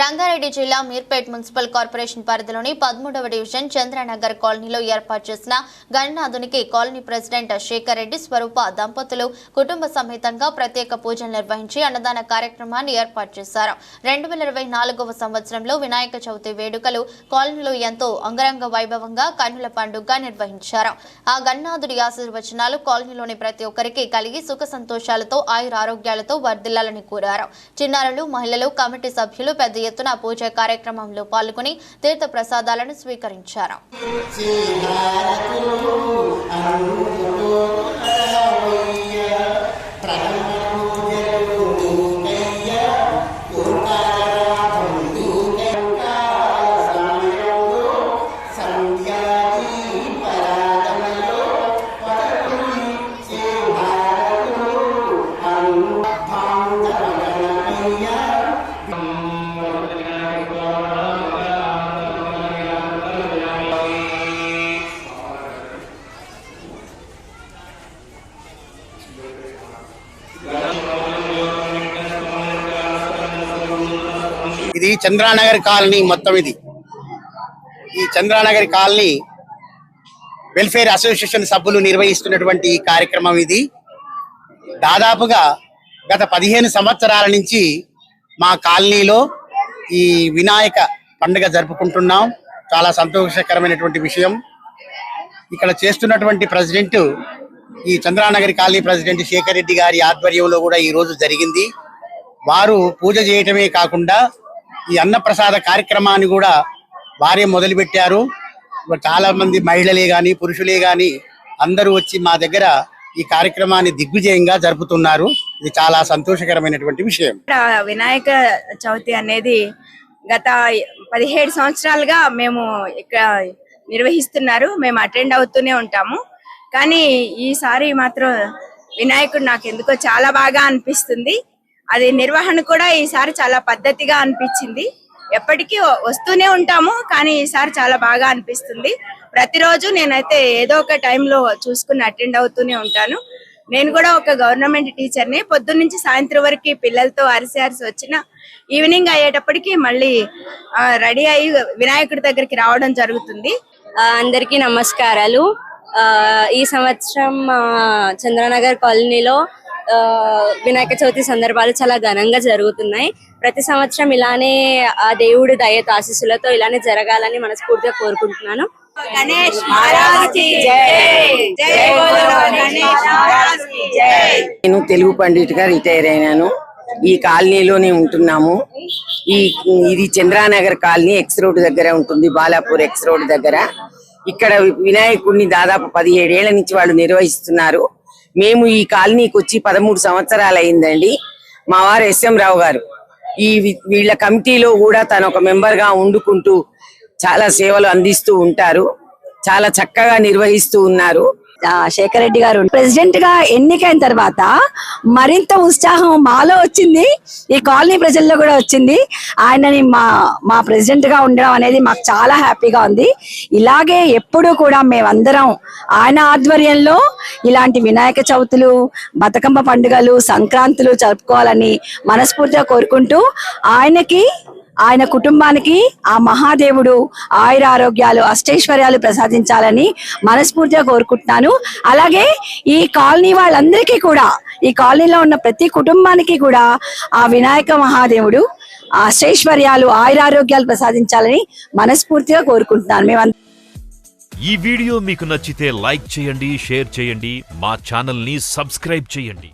రంగారెడ్డి జిల్లా Meerpet municipal corporation పరిధిలోని పదమూడవ డివిజన్ చంద్రనగర్ కాలనీలో ఏర్పాటు చేసిన గణనాథునికి కాలనీ ప్రెసిడెంట్ శేఖర్ రెడ్డి స్వరూప దంపతులు కుటుంబ సమేతంగా ప్రత్యేక పూజలు నిర్వహించి అన్నదాన కార్యక్రమాన్ని ఏర్పాటు చేశారు. రెండు వేల ఇరవై నాలుగవ సంవత్సరంలో వినాయక చవితి వేడుకలు కాలనీలో ఎంతో అంగరంగ వైభవంగా కన్నుల పండుగ నిర్వహించారు. ఆ గణనాథుడి ఆశీర్వచనాలు కాలనీలోని ప్రతి ఒక్కరికి కలిగి సుఖ సంతోషాలతో ఆయుర ఆరోగ్యాలతో వర్ధిల్లాలని కోరారు. చిన్నారులు మహిళలు కమిటీ సభ్యులు పెద్ద ఎత్తున పూజ కార్యక్రమంలో పాల్గొని తీర్థ ప్రసాదాలను స్వీకరించారు. ఇది చంద్రానగర్ కాలనీ మొత్తం ఇది. ఈ చంద్రానగర్ కాలనీ వెల్ఫేర్ అసోసియేషన్ సభ్యులు నిర్వహిస్తున్నటువంటి ఈ కార్యక్రమం ఇది. దాదాపుగా గత పదిహేను సంవత్సరాల నుంచి మా కాలనీలో ఈ వినాయక పండుగ జరుపుకుంటున్నాం. చాలా సంతోషకరమైనటువంటి విషయం. ఇక్కడ చేస్తున్నటువంటి ప్రెసిడెంట్ ఈ చంద్రానగర్ కాలనీ ప్రెసిడెంట్ శేఖర్ రెడ్డి గారి ఆధ్వర్యంలో కూడా ఈ రోజు జరిగింది. వారు పూజ చేయటమే కాకుండా ఈ అన్నప్రసాద కార్యక్రమాన్ని కూడా వారే మొదలుపెట్టారు. చాలా మంది మహిళలే గాని పురుషులే గాని అందరూ వచ్చి మా దగ్గర ఈ కార్యక్రమాన్ని దిగ్విజయంగా జరుపుతున్నారు. ఇది చాలా సంతోషకరమైనటువంటి విషయం. ఇక్కడ వినాయక చవితి అనేది గత పదిహేడు సంవత్సరాలుగా మేము ఇక్కడ నిర్వహిస్తున్నారు. మేము అటెండ్ అవుతూనే ఉంటాము. కానీ ఈసారి మాత్రం వినాయకుడు నాకు ఎందుకో చాలా బాగా అనిపిస్తుంది. అది నిర్వహణ కూడా ఈసారి చాలా పద్ధతిగా అనిపించింది. ఎప్పటికీ వస్తూనే ఉంటాము కానీ ఈసారి చాలా బాగా అనిపిస్తుంది. ప్రతిరోజు నేనైతే ఏదో ఒక టైంలో చూసుకుని అటెండ్ అవుతూనే ఉంటాను. నేను కూడా ఒక గవర్నమెంట్ టీచర్ని. పొద్దున్న నుంచి సాయంత్రం వరకు పిల్లలతో అరిసి అరిసి వచ్చిన ఈవినింగ్ అయ్యేటప్పటికి మళ్ళీ రెడీ అయ్యి వినాయకుడి దగ్గరికి రావడం జరుగుతుంది. ఆ, అందరికీ నమస్కారాలు. ఆ, ఈ సంవత్సరం చంద్రనగర్ కాలనీలో వినాయక చవితి సందర్భాలు చాలా ఘనంగా జరుగుతున్నాయి. ప్రతి సంవత్సరం ఇలానే ఆ దేవుడి దయతో ఆశీస్సులతో ఇలానే జరగాలని మనస్ఫూర్తిగా కోరుకుంటున్నాను. గణేష్ మహారాజ్కి జై! జై బోలో గణేష్ మహారాజ్కి జై! నేను తెలుగు పండిట్గా రిటైర్ అయినాను. ఈ కాలనీలోనే ఉంటున్నాము. ఈ ఇది చంద్రానగర్ కాలనీ ఎక్స్ రోడ్ దగ్గర ఉంటుంది బాలాపూర్ ఎక్స్ రోడ్ దగ్గర. ఇక్కడ వినాయకుడిని దాదాపు పదిహేడేళ్ళ నుంచి వాళ్ళు నిర్వహిస్తున్నారు. మేము ఈ కాలనీకి వచ్చి పదమూడు సంవత్సరాలు అయిందండి మా వారు ఎస్ఎం రావు గారు. ఈ వీళ్ళ కమిటీలో కూడా తను ఒక మెంబర్గా ఉండుకుంటూ చాలా సేవలు అందిస్తూ ఉంటారు. చాలా చక్కగా నిర్వహిస్తూ ఉన్నారు. శేఖర్ రెడ్డి గారు ప్రెసిడెంట్గా ఎన్నికైన తర్వాత మరింత ఉత్సాహం మాలో వచ్చింది. ఈ కాలనీ ప్రజల్లో కూడా వచ్చింది. ఆయనని మా మా ప్రెసిడెంట్గా ఉండడం అనేది మాకు చాలా హ్యాపీగా ఉంది. ఇలాగే ఎప్పుడూ కూడా మేమందరం ఆయన ఆధ్వర్యంలో ఇలాంటి వినాయక చవితులు బతుకమ్మ పండుగలు సంక్రాంతులు జరుపుకోవాలని మనస్ఫూర్తిగా కోరుకుంటూ ఆయనకి ఆయన కుటుంబానికి ఆ మహాదేవుడు ఆయుర ఆరోగ్యాలు అష్టైశ్వర్యాలు ప్రసాదించాలని మనస్ఫూర్తిగా కోరుకుంటున్నాను. అలాగే ఈ కాలనీ వాళ్ళందరికీ కూడా ఈ కాలనీలో ఉన్న ప్రతి కుటుంబానికి కూడా ఆ వినాయక మహాదేవుడు ఆ అష్టైశ్వర్యాలు ఆయురారోగ్యాలు ప్రసాదించాలని మనస్ఫూర్తిగా కోరుకుంటున్నాను. మేము ఈ వీడియో మీకు నచ్చితే లైక్ చేయండి షేర్ చేయండి మా ఛానల్ని సబ్స్క్రైబ్ చేయండి.